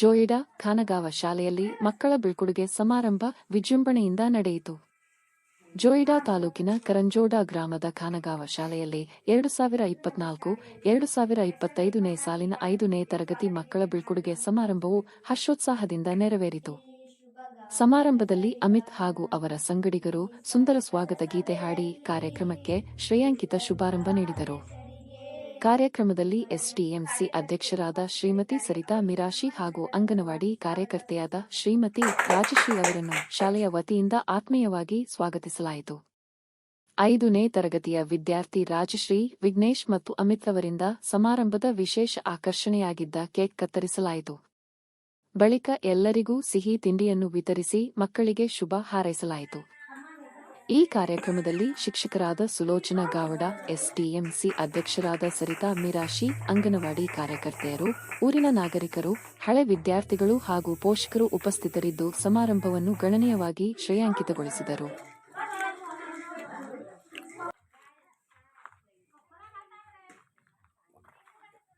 ಜೋಯಿಡಾ ಖಾನಗಾವ ಶಾಲೆಯಲ್ಲಿ ಮಕ್ಕಳ ಬೀಳ್ಕೊಡುಗೆ ಸಮಾರಂಭ ವಿಜೃಂಭಣೆಯಿಂದ ನಡೆಯಿತು. ಜೋಯಿಡಾ ತಾಲೂಕಿನ ಕರಂಜೋಡಾ ಗ್ರಾಮದ ಖಾನಗಾವ ಶಾಲೆಯಲ್ಲಿ ಎರಡು ಸಾವಿರ ಇಪ್ಪತ್ನಾಲ್ಕು, ಎರಡು ಸಾವಿರ ಇಪ್ಪತ್ತೈದನೇ ಸಾಲಿನ ಐದನೇ ತರಗತಿ ಮಕ್ಕಳ ಬೀಳ್ಕೊಡುಗೆ ಸಮಾರಂಭವು ಹರ್ಷೋತ್ಸಾಹದಿಂದ ನೆರವೇರಿತು. ಸಮಾರಂಭದಲ್ಲಿ ಅಮಿತ್ ಹಾಗೂ ಅವರ ಸಂಗಡಿಗರು ಸುಂದರ ಸ್ವಾಗತ ಗೀತೆ ಹಾಡಿ ಕಾರ್ಯಕ್ರಮಕ್ಕೆ ಶ್ರೇಯಾಂಕಿತ ಶುಭಾರಂಭ ನೀಡಿದರು. ಕಾರ್ಯಕ್ರಮದಲ್ಲಿ ಎಸ್ಡಿಎಂಸಿ ಅಧ್ಯಕ್ಷರಾದ ಶ್ರೀಮತಿ ಸರಿತಾ ಮಿರಾಶಿ ಹಾಗೂ ಅಂಗನವಾಡಿ ಕಾರ್ಯಕರ್ತೆಯಾದ ಶ್ರೀಮತಿ ರಾಜಶ್ರೀ ಅವರನ್ನು ಶಾಲೆಯ ವತಿಯಿಂದ ಆತ್ಮೀಯವಾಗಿ ಸ್ವಾಗತಿಸಲಾಯಿತು. ಐದನೇ ತರಗತಿಯ ವಿದ್ಯಾರ್ಥಿ ರಾಜಶ್ರೀ, ವಿಘ್ನೇಶ್ ಮತ್ತು ಅಮಿತ್ ಅವರಿಂದ ಸಮಾರಂಭದ ವಿಶೇಷ ಆಕರ್ಷಣೆಯಾಗಿದ್ದ ಕೇಕ್ ಕತ್ತರಿಸಲಾಯಿತು. ಬಳಿಕ ಎಲ್ಲರಿಗೂ ಸಿಹಿ ತಿಂಡಿಯನ್ನು ವಿತರಿಸಿ ಮಕ್ಕಳಿಗೆ ಶುಭ ಹಾರೈಸಲಾಯಿತು. ಈ ಕಾರ್ಯಕ್ರಮದಲ್ಲಿ ಶಿಕ್ಷಕರಾದ ಸುಲೋಚನಾ ಗಾವಡ, ಎಸ್ಡಿಎಂಸಿ ಅಧ್ಯಕ್ಷರಾದ ಸರಿತಾ ಮಿರಾಶಿ, ಅಂಗನವಾಡಿ ಕಾರ್ಯಕರ್ತೆಯರು, ಊರಿನ ನಾಗರಿಕರು, ಹಳೆ ವಿದ್ಯಾರ್ಥಿಗಳು ಹಾಗೂ ಪೋಷಕರು ಉಪಸ್ಥಿತರಿದ್ದು ಸಮಾರಂಭವನ್ನು ಗಣನೀಯವಾಗಿ ಶ್ರೇಯಾಂಕಿತಗೊಳಿಸಿದರು.